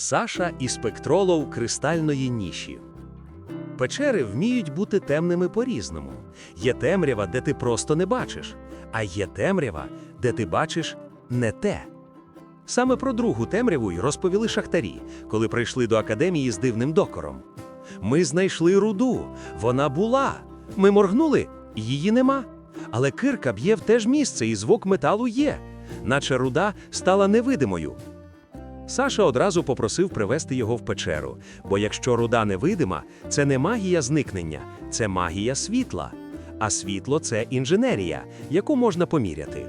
Саша і спектролов кристальної ніші. Печери вміють бути темними по-різному. Є темрява, де ти просто не бачиш, а є темрява, де ти бачиш не те. Саме про другу темряву й розповіли шахтарі, коли прийшли до академії з дивним докором. Ми знайшли руду, вона була. Ми моргнули, її нема. Але кирка б'є в те ж місце, і звук металу є, наче руда стала невидимою. Саша одразу попросив привести його в печеру, бо якщо руда невидима, це не магія зникнення, це магія світла. А світло це інженерія, яку можна поміряти.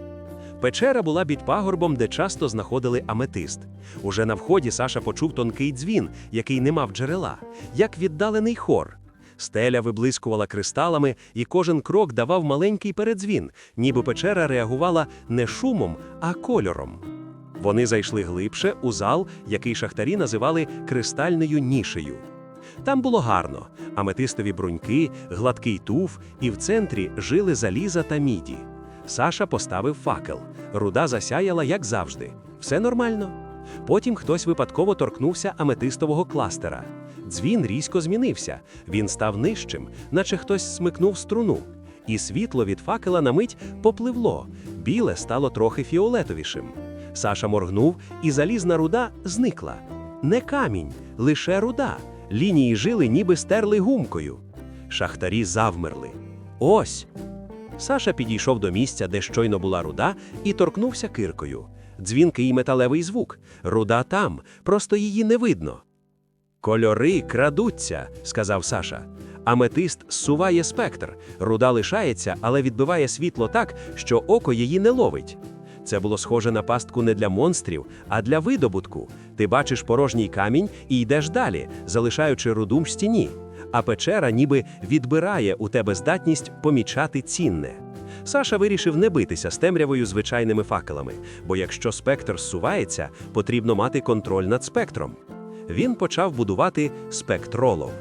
Печера була під пагорбом, де часто знаходили аметист. Уже на вході Саша почув тонкий дзвін, який не мав джерела, як віддалений хор. Стеля виблискувала кристалами, і кожен крок давав маленький передзвін, ніби печера реагувала не шумом, а кольором. Вони зайшли глибше у зал, який шахтарі називали кристальною нішею. Там було гарно: аметистові бруньки, гладкий туф, і в центрі жили заліза та міді. Саша поставив факел. Руда засяяла, як завжди. Все нормально. Потім хтось випадково торкнувся аметистового кластера. Дзвін різко змінився. Він став нижчим, наче хтось смикнув струну. І світло від факела на мить попливло. Біле стало трохи фіолетовішим. Саша моргнув, і залізна руда зникла. Не камінь, лише руда. Лінії жили, ніби стерли гумкою. Шахтарі завмерли. Ось. Саша підійшов до місця, де щойно була руда, і торкнувся киркою. Дзвінкий металевий звук. Руда там, просто її не видно. Кольори крадуться, сказав Саша. Аметист зсуває спектр, руда лишається, але відбиває світло так, що око її не ловить. Це було схоже на пастку не для монстрів, а для видобутку. Ти бачиш порожній камінь і йдеш далі, залишаючи руду в стіні. А печера ніби відбирає у тебе здатність помічати цінне. Саша вирішив не битися з темрявою звичайними факелами, бо якщо спектр зсувається, потрібно мати контроль над спектром. Він почав будувати спектролов.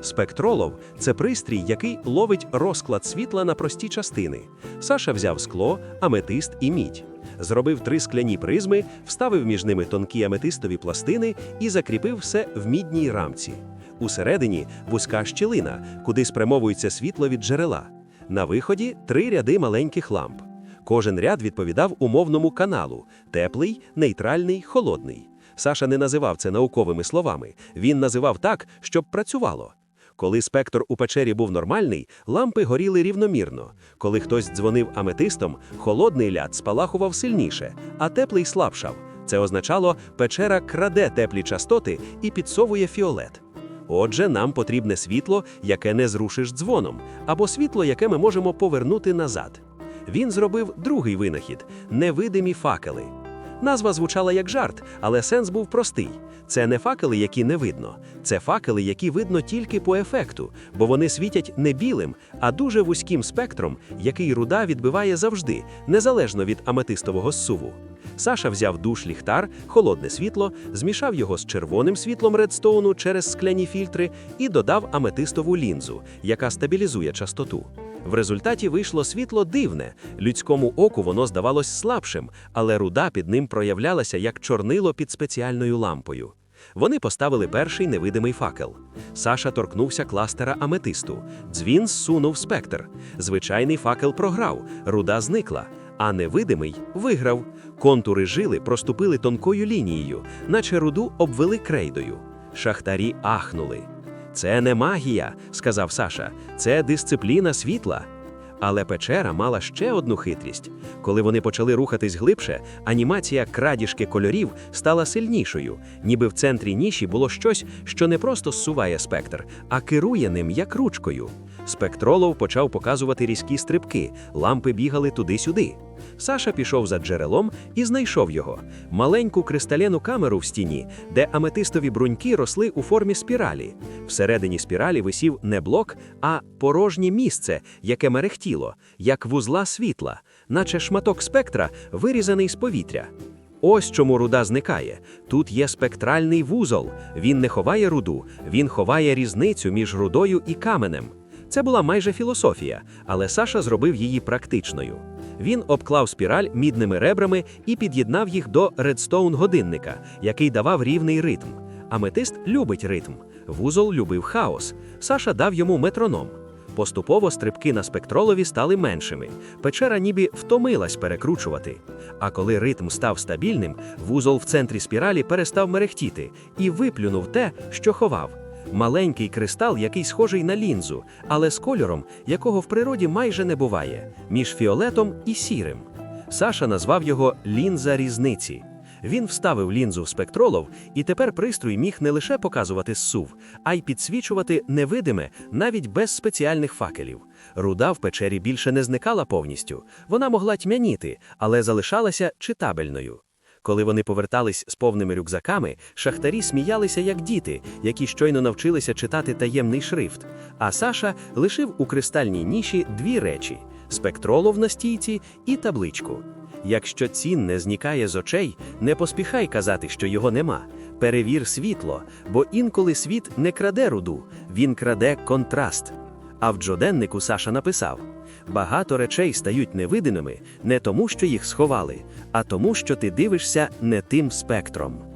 Спектролов це пристрій, який ловить розклад світла на прості частини. Саша взяв скло, аметист і мідь. Зробив три скляні призми, вставив між ними тонкі аметистові пластини і закріпив все в мідній рамці. Усередині вузька щілина, куди спрямовується світло від джерела. На виході три ряди маленьких ламп. Кожен ряд відповідав умовному каналу: теплий, нейтральний, холодний. Саша не називав це науковими словами. Він називав так, щоб працювало. Коли спектр у печері був нормальний, лампи горіли рівномірно. Коли хтось дзвонив аметистом, холодний ляд спалахував сильніше, а теплий слабшав. Це означало, печера краде теплі частоти і підсовує фіолет. Отже, нам потрібне світло, яке не зрушиш дзвоном, або світло, яке ми можемо повернути назад. Він зробив другий винахід невидимі факели. Назва звучала як жарт, але сенс був простий. Це не факели, які не видно, це факели, які видно тільки по ефекту, бо вони світять не білим, а дуже вузьким спектром, який руда відбиває завжди, незалежно від аметистового зсуву. Саша взяв душ ліхтар, холодне світло, змішав його з червоним світлом редстоуну через скляні фільтри і додав аметистову лінзу, яка стабілізує частоту. В результаті вийшло світло дивне. Людському оку воно здавалось слабшим, але руда під ним проявлялася як чорнило під спеціальною лампою. Вони поставили перший невидимий факел. Саша торкнувся кластера аметисту. Дзвін зсунув спектр. Звичайний факел програв, руда зникла, а невидимий виграв. Контури жили проступили тонкою лінією, наче руду обвели крейдою. Шахтарі ахнули. Це не магія, сказав Саша, це дисципліна світла. Але печера мала ще одну хитрість. Коли вони почали рухатись глибше, анімація крадіжки кольорів стала сильнішою, ніби в центрі ніші було щось, що не просто зсуває спектр, а керує ним як ручкою. Спектролов почав показувати різкі стрибки, лампи бігали туди-сюди. Саша пішов за джерелом і знайшов його маленьку кристалену камеру в стіні, де аметистові бруньки росли у формі спіралі. Всередині спіралі висів не блок, а порожнє місце, яке мерехтіло, як вузла світла, наче шматок спектра, вирізаний з повітря. Ось чому руда зникає. Тут є спектральний вузол. Він не ховає руду, він ховає різницю між рудою і каменем. Це була майже філософія, але Саша зробив її практичною. Він обклав спіраль мідними ребрами і під'єднав їх до редстоун годинника, який давав рівний ритм. Аметист любить ритм, вузол любив хаос. Саша дав йому метроном. Поступово стрибки на спектролові стали меншими. Печера ніби втомилась перекручувати. А коли ритм став стабільним, вузол в центрі спіралі перестав мерехтіти і виплюнув те, що ховав. Маленький кристал, який схожий на лінзу, але з кольором, якого в природі майже не буває, між фіолетом і сірим. Саша назвав його лінза різниці. Він вставив лінзу в спектролов, і тепер пристрій міг не лише показувати зсув, а й підсвічувати невидиме навіть без спеціальних факелів. Руда в печері більше не зникала повністю. Вона могла тьмяніти, але залишалася читабельною. Коли вони повертались з повними рюкзаками, шахтарі сміялися як діти, які щойно навчилися читати таємний шрифт. А Саша лишив у кристальній ніші дві речі: спектролов на стійці і табличку. Якщо цін не зникає з очей, не поспіхай казати, що його нема. Перевір світло, бо інколи світ не краде руду, він краде контраст. А в джоденнику Саша написав: багато речей стають невидимими не тому, що їх сховали, а тому, що ти дивишся не тим спектром.